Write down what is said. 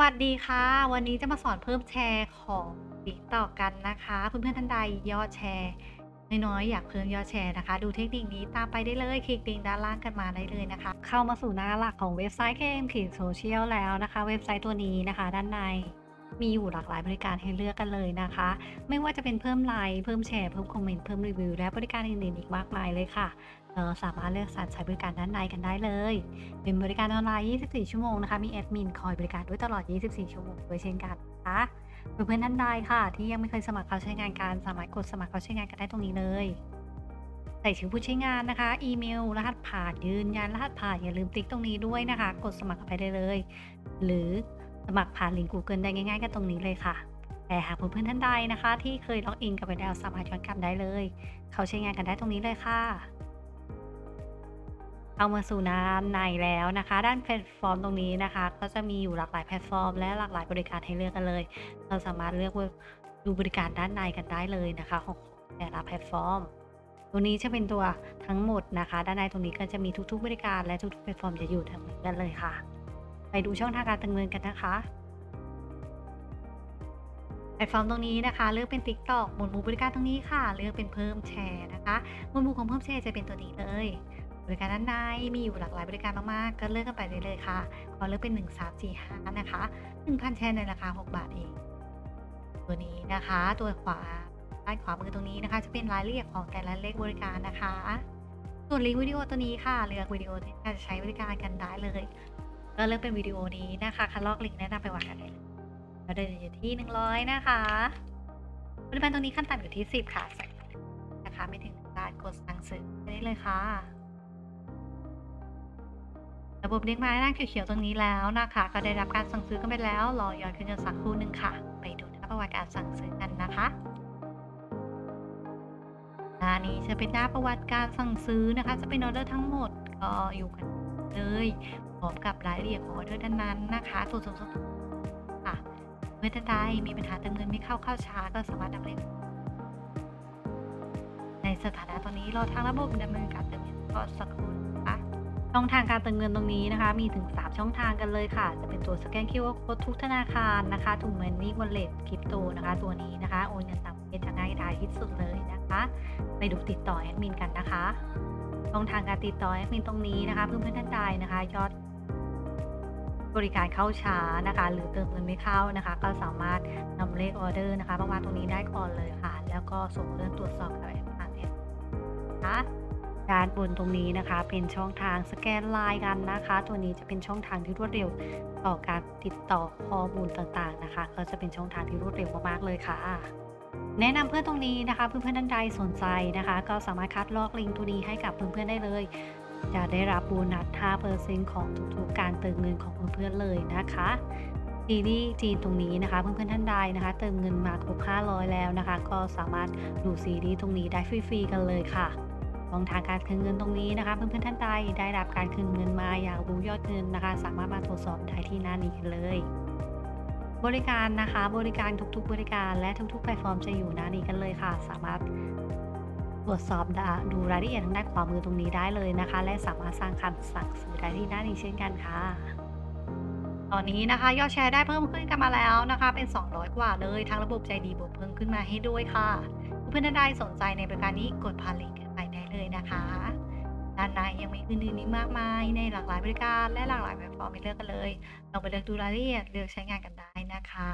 วัสดีค่ะ วันนี้จะมาสอนเพิ่มแชร์ของติ๊กต่อกันนะคะ เพื่อนๆท่านใดยอดแชร์น้อยๆอยากเพิ่มยอดแชร์นะคะ ดูเทคนิคนี้ตามไปได้เลยคลิกลิงก์ด้านล่างกันมาได้เลยนะคะ เข้ามาสู่หน้าหลักของเว็บไซต์แคมขีดโซเชียลแล้วนะคะ เว็บไซต์ตัวนี้นะคะ ด้านใน มีอยู่หลากหลายบริการให้เลือกกันเลยนะคะ ไม่ว่าจะเป็นเพิ่มไลค์เพิ่มแชร์เพิ่มคอมเมนต์เพิ่มรีวิวและบริการอื่นๆอีกมากมายเลยค่ะสามารถเลือกสรรใช้บริการด้านในกันได้เลย เป็นบริการออนไลน์ 24 ชั่วโมงนะคะ มีแอดมินคอยบริการด้วยตลอด 24 ชั่วโมงด้วยเช่นกันนะคะเพื่อนๆท่านใดค่ะ ที่ยังไม่เคยสมัครเข้าใช้งานการสามารถกดสมัครเข้าใช้งานกันได้ตรงนี้เลยใส่ชื่อผู้ใช้งานนะคะ อีเมล รหัสผ่านยืนยันรหัสผ่านอย่าลืมติ๊กตรงนี้ด้วยนะคะ กดสมัครเข้าไปได้เลย หรือ สมัครผ่านลิงก์ Google ได้ง่ายๆกันตรงนี้เลยค่ะ แต่หากเพื่อนๆท่านใดนะคะ ที่เคยล็อกอินกับไปแล้วสามารถย้อนกลับได้เลย เขาใช้งานกันได้ตรงนี้เลยค่ะ เอามาสู่น้ำในแล้วนะคะ ด้านแพลตฟอร์มตรงนี้นะคะ ก็จะมีอยู่หลากหลายแพลตฟอร์ม และหลากหลายบริการให้เลือกกันเลย เราสามารถเลือกดูบริการด้านในกันได้เลยนะคะของแต่ละแพลตฟอร์มตัวนี้จะเป็นตัวทั้งหมดนะคะ ด้านในตรงนี้ก็จะมีทุกๆบริการและทุกๆแพลตฟอร์มจะอยู่ทั้งนี้กันเลยค่ะ ดูช่องทางการดำเนินกันนะคะแพลตฟอร์มตรงนี้นะคะ เลือกเป็น TikTok หมวดหมู่บริการตรงนี้ค่ะ เลือกเป็นเพิ่มแชร์นะคะหมวดหมู่ของเพิ่มแชร์จะเป็นตัวนี้เลย บริการด้านในมีอยู่หลากหลายบริการมาก ๆ ก็เลือกกันไปได้เลยค่ะขอเลือกเป็น 1 3 4 5 นะคะ 1,000 แชร์ในราคา 6 บาทเอง ตัวนี้นะคะ ตัวขวาด้านขวามือตรงนี้นะคะ จะเป็นรายละเอียดของแต่ละเลขบริการนะคะ ส่วนลิงก์วิดีโอตัวนี้ค่ะ เลือกวิดีโอที่จะใช้บริการกันได้เลย ก็เลือกเป็นวิดีโอนี้นะคะคัดลอกลิงก์แนะนำไปวางกันได้เลยเราเดินอยู่ที่ 100 นะคะบริการตรงนี้ขั้นต่ำอยู่ที่ 10 ค่ะใส่นะคะไม่ถึงการกดสั่งซื้อได้เลยค่ะ ระบบเรียกมาหน้าเขียวๆตรงนี้แล้วนะคะ ก็ได้รับการสั่งซื้อกันไปแล้ว รอย้อนขึ้นกันสักครู่หนึ่งค่ะ ไปดูหน้าประวัติการสั่งซื้อกันนะคะหน้านี้จะเป็นหน้าประวัติการสั่งซื้อนะคะ จะเป็นออเดอร์ทั้งหมดก็อยู่กันเลย พร้อมกับรายละเอียดของออเดอร์นั้นนะคะตัวนสมสมค่ะเมื่อท่านใดมีปัญหาเติมเงินไม่เข้าเข้าช้าก็สามารถนำเรียนในสถานะตอนนี้รอทางระบบดำเนินการเติมเงินก็สักครู่นะคะช่องทางการเติมเงินตรงนี้นะคะ มีถึง 3 ช่องทางกันเลยค่ะ จะเป็นตัวสแกน QR Code ทุกธนาคารนะคะถุงเงินนี่วอลเล็ตคริปโตนะคะ ตัวนี้นะคะโอนเงินต่างประเทศจะง่ายดายที่สุดเลยนะคะ ไปดูติดต่อแอดมินกันนะคะช่องทางการติดต่อแอดมินตรงนี้นะคะ เพื่อนเพื่อนท่านใดนะคะ ยอด บริการเข้าช้านะคะ หรือเติมเงินไม่เข้านะคะ ก็สามารถนำเลขออเดอร์นะคะมาวางตรงนี้ได้ก่อนเลยค่ะ แล้วก็ส่งเรื่องตรวจสอบกับแอดมินนะคะด้านบนตรงนี้นะคะ เป็นช่องทางสแกนไลน์กันนะคะ ตัวนี้จะเป็นช่องทางที่รวดเร็วต่อการติดต่อข้อมูลต่างๆนะคะ ก็จะเป็นช่องทางที่รวดเร็วมากๆเลยค่ะ แนะนำเพื่อนตรงนี้นะคะ เพื่อนๆท่านใดสนใจนะคะ ก็สามารถคัดลอกลิงก์ตัวนี้ให้กับเพื่อนๆได้เลย จะได้รับโบนัส 5%ของทุกๆ การเติมเงินของเพื่อนๆเลยนะคะซีรีส์จีนตรงนี้นะคะ เพื่อนๆท่านใดนะคะ เติมเงินมาครบ 500 แล้วนะคะ ก็สามารถดูซีรีส์ตรงนี้ได้ฟรีๆกันเลยค่ะช่องทางการคืนเงินตรงนี้นะคะ เพื่อนๆท่านใดได้รับการคืนเงินมาอยากรู้ยอดเงินนะคะ สามารถมาตรวจสอบได้ที่หน้านี้กันเลย บริการนะคะ บริการทุกๆ บริการและทุกๆแพลตฟอร์มจะอยู่หน้านี้กันเลยค่ะ สามารถ ตรวจสอบด,ดูรายละเอียดทางด้านขวามือตรงนี้ได้เลยนะคะ และสามารถสร้างคำสั่งซื้อได้ที่หน้านี้เช่นกันค่ะตอนนี้นะคะยอดแชร์ได้เพิ่มขึ้นกันมาแล้วนะคะ เป็น 200 กว่าเลยทางระบบใจดีบวกเพิ่มขึ้นมาให้ด้วยค่ะเพื่อนๆท่านใดสนใจในบริการนี้กดผ่านลิงก์ไปได้เลยนะคะด้านในยังมีอื่นๆอีกมากมายในหลากหลายบริการและหลากหลายแพลตฟอร์มให้เลือกกันเลยลองไปเลือกดูรายละเอียดเลือกใช้งานกันได้นะคะ